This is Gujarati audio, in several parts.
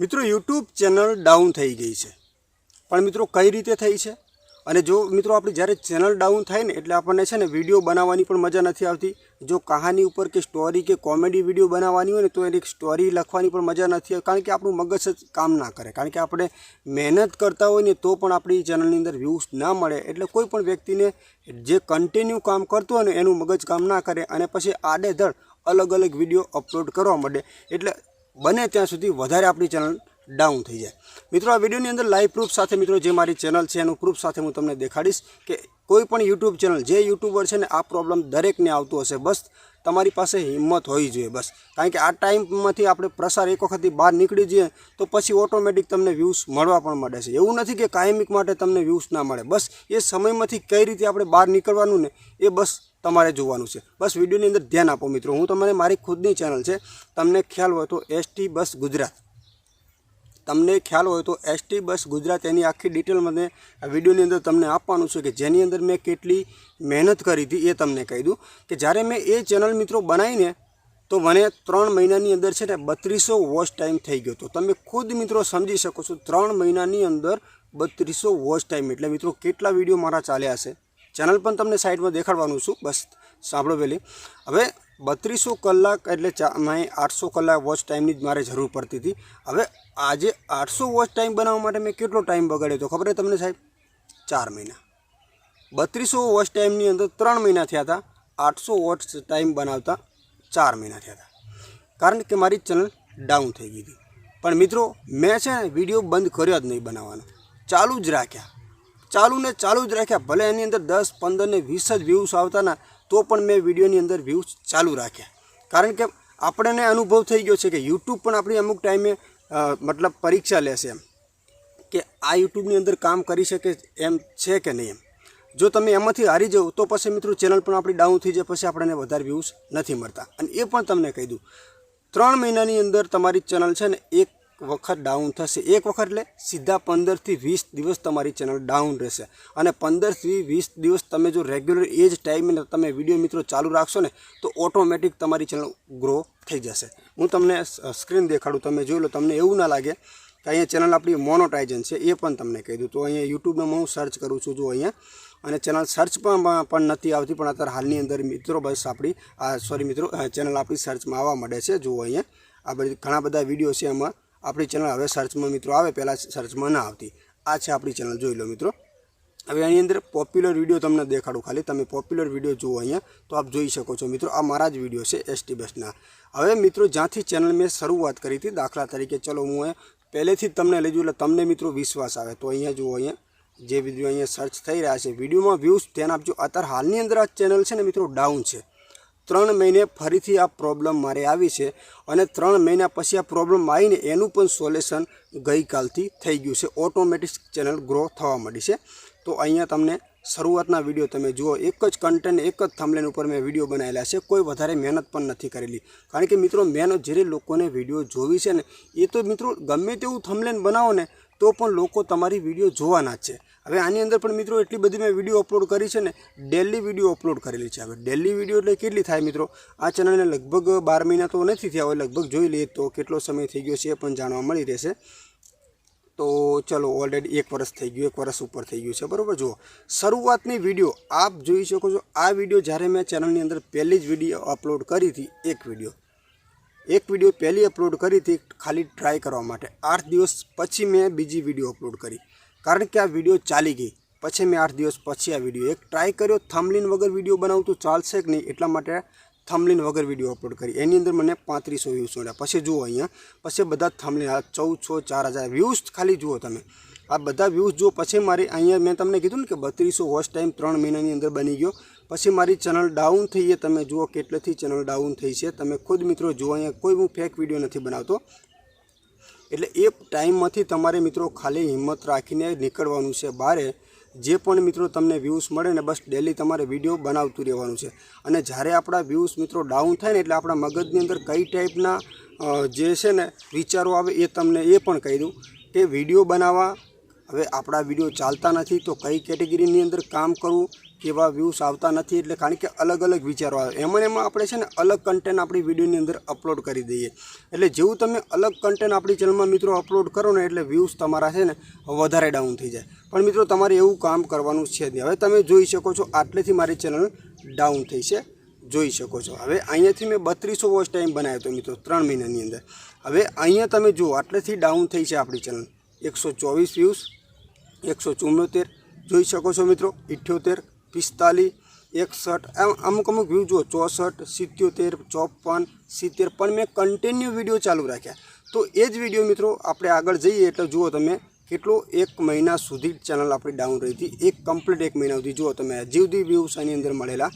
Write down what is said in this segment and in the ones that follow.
મિત્રો યુટ્યુબ ચેનલ ડાઉન થઈ ગઈ છે. પણ મિત્રો, કઈ રીતે થઈ છે? અને જો મિત્રો, આપણે જ્યારે ચેનલ ડાઉન થાય ને, એટલે આપણને છે ને વીડિયો બનાવવાની પણ મજા નથી આવતી. જો કહાની ઉપર કે સ્ટોરી કે કોમેડી વીડિયો બનાવવાની હોય ને, તો એની સ્ટોરી લખવાની પણ મજા નથી આવતી. કારણ કે આપણું મગજ જ કામ ના કરે. કારણ કે આપણે મહેનત કરતા હોય ને, તો પણ આપણી ચેનલની અંદર વ્યૂઝ ના મળે. એટલે કોઈ પણ વ્યક્તિને જે કન્ટિન્યુ કામ કરતું હોય ને, એનું મગજ કામ ના કરે. અને પછી આડેધડ અલગ અલગ વીડિયો અપલોડ કરવા માંડે. એટલે બને ત્યાં સુધી વધારે આપણી ચેનલ ડાઉન થઈ જાય. મિત્રો, આ વિડીયોની અંદર લાઈવ પ્રૂફ સાથે મિત્રો જે મારી ચેનલ છે, એનું પ્રૂફ સાથે હું તમને દેખાડીશ કે કોઈ પણ યુટ્યુબ ચેનલ, જે યુટ્યુબર છે ને, આ પ્રોબ્લેમ દરેકને આવતો હશે. બસ, તમારી પાસે હિંમત હોવી જોઈએ બસ. કારણ કે આ ટાઈમમાંથી આપણે પ્રસાર એક વખતથી બહાર નીકળી જઈએ તો પછી ઓટોમેટિક તમને વ્યૂઝ મળવા પણ મળે છે. એવું નથી કે કાયમિક માટે તમને વ્યૂઝ ના મળે. બસ, એ સમયમાંથી કઈ રીતે આપણે બહાર નીકળવાનું ને, એ બસ તમારે જોવાનું છે. બસ વિડીયોની અંદર ધ્યાન આપો મિત્રો. હું તમને મારી ખુદની ચેનલ છે. તમને ખ્યાલ હોય તો એસટી બસ ગુજરાત. તમને ખ્યાલ હોય તો એસટી બસ ગુજરાત એની આખી ડિટેલ મને આ વિડીયોની અંદર તમને આપવાનું છે કે જેની અંદર મેં કેટલી મહેનત કરી હતી એ તમને કહી દઉં કે જ્યારે મેં એ ચેનલ મિત્રો બનાવીને તો મને ત્રણ મહિનાની અંદર છે ને બત્રીસો વોચ ટાઈમ થઈ ગયો હતો. તમે ખુદ મિત્રો સમજી શકો છો ત્રણ મહિનાની અંદર બત્રીસો વોચ ટાઈમ એટલે મિત્રો કેટલા વીડિયો મારા ચાલ્યા હશે? ચેનલ પણ તમને સાઈડમાં દેખાડવાનું છું. બસ, સાંભળો પહેલી. હવે બત્રીસો કલાક એટલે મેં આઠસો કલાક વોચ ટાઈમની જ મારે જરૂર પડતી હતી. હવે આજે આઠસો વોચ ટાઈમ બનાવવા માટે મેં કેટલો ટાઈમ બગાડ્યો હતો ખબર તમને સાહેબ? ચાર મહિના. બત્રીસો વોચ ટાઈમની અંદર ત્રણ મહિના થયા હતા. આઠસો વોચ ટાઈમ બનાવતા ચાર મહિના થયા હતા. કારણ કે મારી ચેનલ ડાઉન થઈ ગઈ હતી. પણ મિત્રો, મેં છે ને વીડિયો બંધ કર્યો જ નહીં બનાવવાનો. ચાલુ જ રાખ્યા. ચાલુ ને ચાલુ જ રાખ્યા. ભલે એની અંદર દસ, પંદર ને વીસ જ વ્યૂઝ આવતા ના, તો પણ મેં વિડીયોની અંદર વ્યૂઝ ચાલુ રાખ્યા. કારણ કે આપણને અનુભવ થઈ ગયો છે કે યુટ્યુબ પણ આપણી અમુક ટાઈમે મતલબ પરીક્ષા લેશે એમ. કે આ યુટ્યુબની અંદર કામ કરી શકે એમ છે કે નહીં એમ. જો તમે એમાંથી હારી જાઓ, તો પછી મિત્રો ચેનલ પણ આપણી ડાઉન થઈ જાય, પછી આપણને વધારે વ્યૂઝ નથી મળતા. અને એ પણ તમને કહી દઉં. ત્રણ મહિનાની અંદર તમારી ચેનલ છે ને, એક વખત ડાઉન થશે. એક વખત એટલે સીધા પંદરથી વીસ દિવસ તમારી ચેનલ ડાઉન રહેશે. અને પંદરથી વીસ દિવસ તમે જો રેગ્યુલર એ જ ટાઈમે તમે વીડિયો મિત્રો ચાલુ રાખશો ને, તો ઓટોમેટિક તમારી ચેનલ ગ્રો થઈ જશે. હું તમને સ્ક્રીન દેખાડું. તમે જોઈ લો, તમને એવું ના લાગે કે અહીંયા ચેનલ આપણી મોનોટાઇઝન છે, એ પણ તમને કહી દઉં. તો અહીંયા યુટ્યુબમાં હું સર્ચ કરું છું જો અહીંયા. અને ચેનલ સર્ચ પણ પણ નથી આવતી, પણ અત્યારે હાલની અંદર મિત્રો બસ આપણી, આ સોરી મિત્રો ચેનલ આપણી સર્ચમાં આવવા માંડે છે. જુઓ અહીંયા. આ બધી ઘણા બધા વીડિયો છે એમાં આપણી ચેનલ હવે સર્ચમાં મિત્રો આવે, પહેલાં સર્ચમાં ના આવતી. આ છે આપણી ચેનલ, જોઈ લો મિત્રો. હવે એની અંદર પોપ્યુલર વીડિયો તમને દેખાડું ખાલી. તમે પોપ્યુલર વીડિયો જુઓ અહીંયા, તો આપ જોઈ શકો છો મિત્રો, આ મારા જ વીડિયો છે એસટી બસના હવે મિત્રો, જ્યાંથી ચેનલ મેં શરૂઆત કરી હતી, દાખલા તરીકે ચલો હું પહેલેથી જ તમને લઈ જઉં, એટલે તમને મિત્રો વિશ્વાસ આવે. તો અહીંયા જુઓ અહીંયા, જે વીડિયો અહીંયા સર્ચ થઈ રહ્યા છે વિડીયોમાં વ્યૂઝ ધ્યાન આપજો. અત્યારે હાલની અંદર આ ચેનલ છે ને મિત્રો ડાઉન છે. ત્રણ મહિને ફરીથી આ પ્રોબ્લેમ મારે આવી છે અને ત્રણ મહિના પછી આ પ્રોબ્લેમ આવીને એનું પણ સોલ્યુશન ગઈકાલથી થઈ ગયું છે. ઓટોમેટિક ચેનલ ગ્રો થવા માંડી છે. તો અહીંયા તમને શરૂઆતના વીડિયો તમે જુઓ. એક જ કન્ટેન્ટ એક જ થમલેન ઉપર મેં વીડિયો બનાવેલા છે. કોઈ વધારે મહેનત પણ નથી કરેલી. કારણ કે મિત્રો મહેનત જ્યારે લોકોને વીડિયો જોવી છે ને, એ તો મિત્રો ગમે તેવું થમલેન બનાવો ને તો પણ લોકો તમારી વીડિયો જોવાના જ છે. હવે આની અંદર પણ મિત્રો એટલી બધી મેં વીડિયો અપલોડ કરી છે ને ડેલી વીડિયો અપલોડ કરેલી છે. હવે ડેલી વીડિયો એટલે કેટલી થાય મિત્રો? આ ચેનલને લગભગ બાર મહિના તો નથી થયા હોય, લગભગ જોઈ લઈએ તો કેટલો સમય થઈ ગયો છે એ પણ જાણવા મળી રહેશે. તો ચલો ઓલરેડી એક વર્ષ થઈ ગયું, એક વર્ષ ઉપર થઈ ગયું છે, બરાબર? જુઓ, શરૂઆતની વીડિયો આપ જોઈ શકો છો. આ વીડિયો જ્યારે મેં ચેનલની અંદર પહેલી જ વીડિયો અપલોડ કરી હતી, એક વીડિયો એક વીડિયો પહેલી અપલોડ કરી હતી, ખાલી ટ્રાય કરવા માટે. આઠ દિવસ પછી મેં બીજી વીડિયો અપલોડ કરી. કારણ કે આ વીડિયો ચાલી ગઈ. પછી મેં આઠ દિવસ પછી આ વીડિયો એક ટ્રાય કર્યો થમલીન વગર વીડિયો બનાવતું ચાલશે કે નહીં, એટલા માટે થમલીન વગર વીડિયો અપલોડ કરી. એની અંદર મને પાંત્રીસો વ્યૂઝ મળ્યા. પછી જુઓ અહીંયા. પછી બધા થમલીન આ ચૌદસો, ચાર હજાર વ્યૂઝ ખાલી જુઓ તમે. આ બધા વ્યૂઝ જુઓ, પછી મારી અહીંયા મેં તમને કીધું ને કે બત્રીસો વોચ ટાઈમ ત્રણ મહિનાની અંદર બની ગયો. પછી મારી ચેનલ ડાઉન થઈ છે તમે જુઓ કેટલેથી ચેનલ ડાઉન થઈ છે. તમે ખુદ મિત્રો જુઓ, અહીંયા કોઈ હું ફેક વીડિયો નથી બનાવતો. એટલે એ ટાઈમમાંથી તમારે મિત્રો ખાલી હિંમત રાખીને નીકળવાનું છે બારે. જે પણ મિત્રો તમને વ્યૂઝ મળે ને બસ ડેલી તમારે વીડિયો બનાવતું રહેવાનું છે. અને જ્યારે આપણા વ્યૂઝ મિત્રો ડાઉન થાય ને એટલે આપણા મગજની અંદર કઈ ટાઈપના જે છે ને વિચારો આવે એ તમને એ પણ કહી દઉં કે વીડિયો બનાવવા હવે આપણા વીડિયો ચાલતા નથી તો કઈ કેટેગરીની અંદર કામ કરવું, કેવા વ્યૂઝ આવતા નથી એટલે કારણ કે અલગ અલગ વિચારો આવે. એમાં એમાં આપણે છે ને અલગ કન્ટેન્ટ આપણી વિડીયોની અંદર અપલોડ કરી દઈએ. એટલે જેવું તમે અલગ કન્ટેન્ટ આપણી ચેનલમાં મિત્રો અપલોડ કરો ને એટલે વ્યૂઝ તમારા છે ને વધારે ડાઉન થઈ જાય. પણ મિત્રો તમારે એવું કામ કરવાનું છે નહીં. હવે તમે જોઈ શકો છો આટલેથી મારી ચેનલ ડાઉન થઈ છે. જોઈ શકો છો. હવે અહીંયાથી મેં બત્રીસો વોચ ટાઈમ બનાવ્યો હતો મિત્રો ત્રણ મહિનાની અંદર. હવે અહીંયા તમે જુઓ, આટલેથી ડાઉન થઈ છે આપણી ચેનલ એકસો ચોવીસ વ્યૂઝ એકસો ચુમ્મોતેર જોઈ શકો છો મિત્રો, ઇઠ્યોતેર, પિસ્તાલીસ, એકસઠ, એમ અમુક અમુક વ્યૂ જુઓ, ચોસઠ, સિત્યોતેર, ચોપન, સિત્તેર. પણ મેં કન્ટિન્યુ વીડિયો ચાલુ રાખ્યા. તો એ જ વીડિયો મિત્રો, આપણે આગળ જઈએ એટલે જુઓ તમે કેટલો એક મહિના સુધી ચેનલ આપણી ડાઉન રહી હતી. એક કમ્પ્લીટ એક મહિના સુધી જુઓ તમે, હજી વ્યૂઝ એની અંદર મળેલા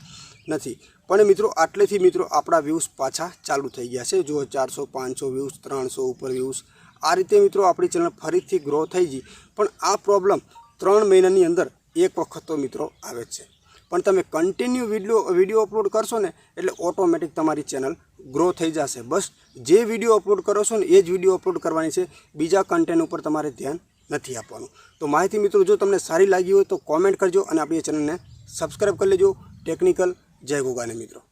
નથી. પણ મિત્રો, આટલેથી મિત્રો આપણા વ્યૂઝ પાછા ચાલુ થઈ ગયા છે. જુઓ ચારસો, પાંચસો વ્યૂઝ ત્રણસો ઉપર વ્યૂઝ આ રીતે મિત્રો આપણી ચેનલ ફરીથી ગ્રો થઈ ગઈ. પણ આ પ્રોબ્લેમ ત્રણ મહિનાની અંદર એક વખત તો મિત્રો આવે છે. પણ તમે કન્ટિન્યુ વીડિયો વીડિયો અપલોડ કરશો ને, એટલે ઓટોમેટિક તમારી ચેનલ ગ્રો થઈ જશે. બસ જે વીડિયો અપલોડ કરો છો ને, એ જ વીડિયો અપલોડ કરવાની છે. બીજા કન્ટેન્ટ ઉપર તમારે ધ્યાન નથી આપવાનું. તો માહિતી મિત્રો, જો તમને સારી લાગી હોય તો કોમેન્ટ કરજો અને આપણી ચેનલને સબસ્ક્રાઈબ કરી લેજો. ટેકનિકલ જય ગોગાને મિત્રો.